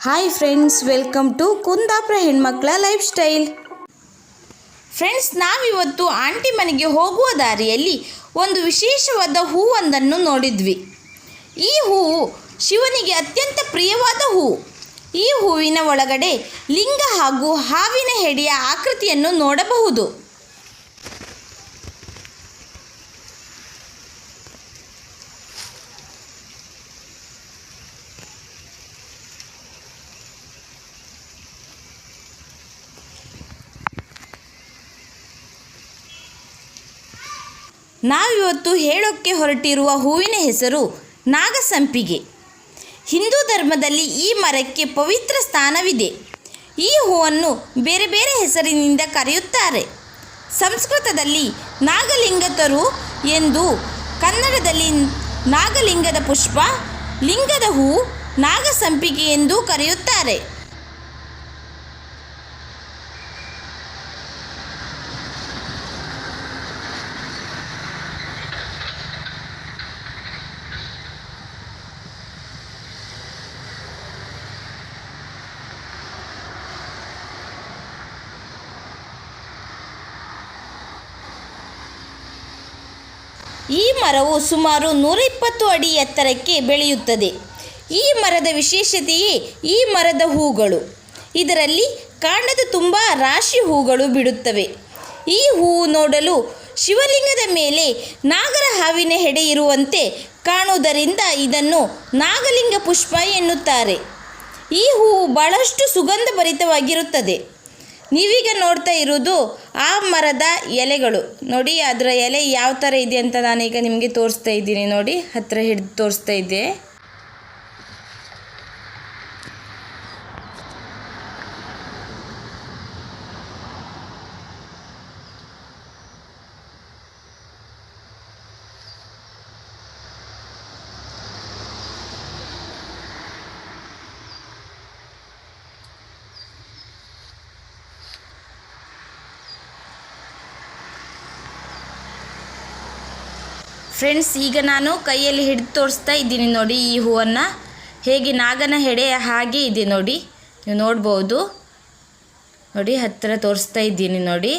Hi friends welcome to Kundapura ಹೆಣ್ಮಕ್ಳ lifestyle friends ನಾವಿವತ್ತು aunty ಮನೆಗೆ ಹೋಗುವ ದಾರಿಯಲ್ಲಿ ಒಂದು ವಿಶೇಷವಾದ ಹೂವೊಂದನ್ನು ನೋಡಿದ್ವಿ. ಈ ಹೂವು ಶಿವನಿಗೆ ಅತ್ಯಂತ ಪ್ರಿಯವಾದ ಹೂವು ಈ ಹೂವಿನ ಒಳಗಡೆ ಲಿಂಗ ಹಾಗೂ ಹಾವಿನ ಹೆಡೆಯ ಆಕೃತಿಯನ್ನು ನೋಡಬಹುದು. ನಾವಿವತ್ತು ಹೇಳೋಕ್ಕೆ ಹೊರಟಿರುವ ಹೂವಿನ ಹೆಸರು ನಾಗಸಂಪಿಗೆ. ಹಿಂದೂ ಧರ್ಮದಲ್ಲಿ ಈ ಮರಕ್ಕೆ ಪವಿತ್ರ ಸ್ಥಾನವಿದೆ. ಈ ಹೂವನ್ನು ಬೇರೆ ಬೇರೆ ಹೆಸರಿನಿಂದ ಕರೆಯುತ್ತಾರೆ. ಸಂಸ್ಕೃತದಲ್ಲಿ ನಾಗಲಿಂಗತರು ಎಂದು ಕನ್ನಡದಲ್ಲಿ ನಾಗಲಿಂಗದ ಪುಷ್ಪ, ಲಿಂಗದ ಹೂ ನಾಗಸಂಪಿಗೆ ಎಂದು ಕರೆಯುತ್ತಾರೆ. ಈ ಮರವು ಸುಮಾರು ನೂರ ಇಪ್ಪತ್ತು ಅಡಿ ಎತ್ತರಕ್ಕೆ ಬೆಳೆಯುತ್ತದೆ. ಈ ಮರದ ವಿಶೇಷತೆಯೇ ಈ ಮರದ ಹೂಗಳು. ಇದರಲ್ಲಿ ಕಾಂಡದ ತುಂಬ ರಾಶಿ ಹೂಗಳು ಬಿಡುತ್ತವೆ. ಈ ಹೂವು ನೋಡಲು ಶಿವಲಿಂಗದ ಮೇಲೆ ನಾಗರ ಹಾವಿನ ಹೆಡೆ ಇರುವಂತೆ ಕಾಣುವುದರಿಂದ ಇದನ್ನು ನಾಗಲಿಂಗ ಪುಷ್ಪ ಎನ್ನುತ್ತಾರೆ. ಈ ಹೂವು ಬಹಳಷ್ಟು ಸುಗಂಧಭರಿತವಾಗಿರುತ್ತದೆ. ನೀವೀಗ ನೋಡ್ತಾ ಇರೋದು ಆ ಮರದ ಎಲೆಗಳು. ನೋಡಿ, ಅದರ ಎಲೆ ಯಾವ ಥರ ಇದೆ ಅಂತ ನಾನೀಗ ನಿಮಗೆ ತೋರಿಸ್ತಾ ಇದ್ದೀನಿ. ನೋಡಿ ಹತ್ತಿರ ಹಿಡಿದು ತೋರಿಸ್ತಾ ಇದ್ದೆ ಫ್ರೆಂಡ್ಸ್ ಈಗ ನಾನು ಕೈಯಲ್ಲಿ ಹಿಡಿದು ತೋರಿಸ್ತಾ ಇದ್ದೀನಿ ನೋಡಿ ಈ ಹೂವನ್ನು. ಹೇಗೆ ನಾಗನ ಹೆಡೆ ಹಾಗೆ ಇದೆ ನೋಡಿ. ನೀವು ನೋಡ್ಬೋದು. ನೋಡಿ, ಹತ್ತಿರ ತೋರಿಸ್ತಾ ಇದ್ದೀನಿ ನೋಡಿ.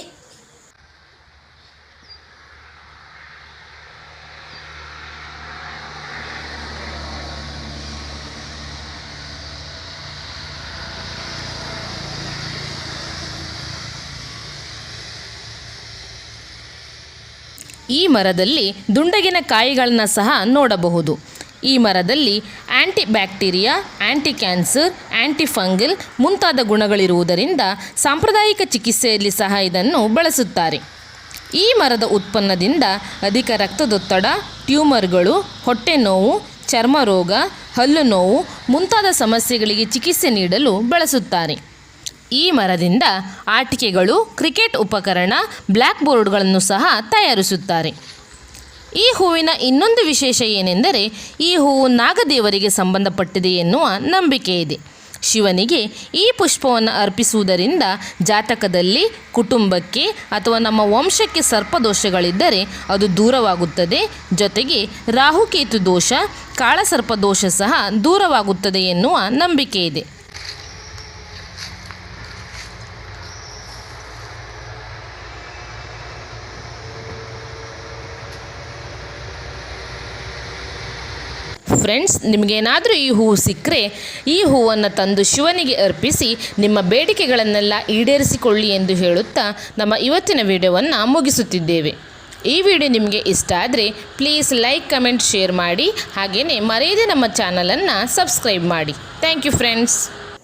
ಈ ಮರದಲ್ಲಿ ದುಂಡಗಿನ ಕಾಯಿಗಳನ್ನು ಸಹ ನೋಡಬಹುದು. ಈ ಮರದಲ್ಲಿ anti bacteria anti cancer anti fungal ಮುಂತಾದ ಗುಣಗಳಿರುವುದರಿಂದ ಸಾಂಪ್ರದಾಯಿಕ ಚಿಕಿತ್ಸೆಯಲ್ಲಿ ಸಹ ಇದನ್ನು ಬಳಸುತ್ತಾರೆ. ಈ ಮರದ ಉತ್ಪನ್ನದಿಂದ ಅಧಿಕ ರಕ್ತದೊತ್ತಡ, ಟ್ಯೂಮರ್ಗಳು, ಹೊಟ್ಟೆ ನೋವು ಚರ್ಮ ರೋಗ ಹಲ್ಲು ನೋವು ಮುಂತಾದ ಸಮಸ್ಯೆಗಳಿಗೆ ಚಿಕಿತ್ಸೆ ನೀಡಲು ಬಳಸುತ್ತಾರೆ. ಈ ಮರದಿಂದ ಆಟಿಕೆಗಳು, ಕ್ರಿಕೆಟ್ ಉಪಕರಣ ಬ್ಲ್ಯಾಕ್ ಬೋರ್ಡ್ಗಳನ್ನು ಸಹ ತಯಾರಿಸುತ್ತಾರೆ. ಈ ಹೂವಿನ ಇನ್ನೊಂದು ವಿಶೇಷ ಏನೆಂದರೆ, ಈ ಹೂವು ನಾಗದೇವರಿಗೆ ಸಂಬಂಧಪಟ್ಟಿದೆ ಎನ್ನುವ ನಂಬಿಕೆ ಇದೆ. ಶಿವನಿಗೆ ಈ ಪುಷ್ಪವನ್ನು ಅರ್ಪಿಸುವುದರಿಂದ ಜಾತಕದಲ್ಲಿ ಕುಟುಂಬಕ್ಕೆ ಅಥವಾ ನಮ್ಮ ವಂಶಕ್ಕೆ ಸರ್ಪದೋಷಗಳಿದ್ದರೆ ಅದು ದೂರವಾಗುತ್ತದೆ. ಜೊತೆಗೆ ರಾಹುಕೇತು ದೋಷ ಕಾಳಸರ್ಪ ದೋಷ ಸಹ ದೂರವಾಗುತ್ತದೆ ಎನ್ನುವ ನಂಬಿಕೆ ಇದೆ. ಫ್ರೆಂಡ್ಸ್ ನಿಮಗೇನಾದರೂ ಈ ಹೂವು ಸಿಕ್ಕರೆ ಈ ಹೂವನ್ನು ತಂದು ಶಿವನಿಗೆ ಅರ್ಪಿಸಿ ನಿಮ್ಮ ಬೇಡಿಕೆಗಳನ್ನೆಲ್ಲ ಈಡೇರಿಸಿಕೊಳ್ಳಿ ಎಂದು ಹೇಳುತ್ತಾ ನಮ್ಮ ಇವತ್ತಿನ ವಿಡಿಯೋವನ್ನು ಮುಗಿಸುತ್ತಿದ್ದೇವೆ. ಈ ವಿಡಿಯೋ ನಿಮಗೆ ಇಷ್ಟ ಆದರೆ ಪ್ಲೀಸ್ ಲೈಕ್ ಕಮೆಂಟ್ ಶೇರ್ ಮಾಡಿ ಹಾಗೆಯೇ ಮರೆಯದೆ ನಮ್ಮ ಚಾನಲನ್ನು ಸಬ್ಸ್ಕ್ರೈಬ್ ಮಾಡಿ. Thank you friends